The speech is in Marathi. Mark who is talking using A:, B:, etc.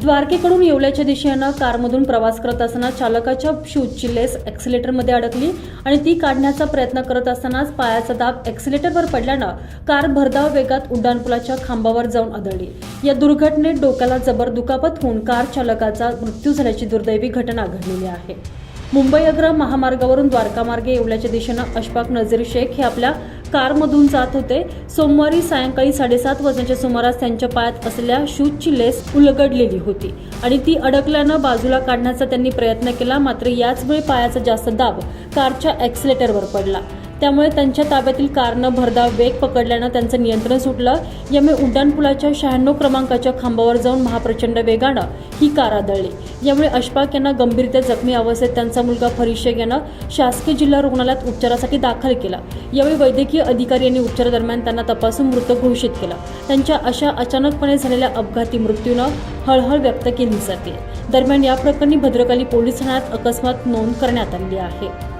A: द्वारकेकडून येवल्याच्या दिशेनं कारमधून प्रवास करत असताना चालकाच्या शूजची लेस ॲक्सिलेटरमध्ये अडकली आणि ती काढण्याचा प्रयत्न करत असतानाच पायाचा दाब ॲक्सिलेटरवर पडल्यानं कार भरधाव वेगात उड्डाणपुलाच्या खांबावर जाऊन आदळली. या दुर्घटनेत डोक्याला जबर दुखापत होऊन कार चालकाचा मृत्यू झाल्याची दुर्दैवी घटना घडलेली आहे. मुंबई अग्र महामार्गावरून द्वारकामार्गे येवल्याच्या दिशेनं अशफाक नझीर शेख हे आपल्या कारमधून जात होते. सोमवारी सायंकाळी साडेसात वाजण्याच्या सुमारास त्यांच्या पायात असलेल्या शूजची लेस उलगडलेली होती आणि ती अडकल्यानं बाजूला काढण्याचा त्यांनी प्रयत्न केला मात्र याचवेळी पायाचा जास्त दाब कारच्या ॲक्सिलेटरवर पडला. त्यामुळे त्यांच्या ताब्यातील कारनं भरधाव वेग पकडल्यानं त्यांचं नियंत्रण सुटलं. यामुळे उड्डाणपुलाच्या शहाण्णव क्रमांकाच्या खांबावर जाऊन महाप्रचंड वेगानं ही कार आदळली. यामुळे अशफाक यांना गंभीरत्या जखमी अवस्थेत त्यांचा मुलगा फरीद यानं शासकीय जिल्हा रुग्णालयात उपचारासाठी दाखल केला. यावेळी वैद्यकीय अधिकारी यांनी उपचारादरम्यान त्यांना तपासून मृत घोषित केलं. त्यांच्या अशा अचानकपणे झालेल्या अपघाती मृत्यूनं हळहळ व्यक्त केली जाते. दरम्यान या प्रकरणी भद्रकाली पोलीस ठाण्यात अकस्मात नोंद करण्यात आली आहे.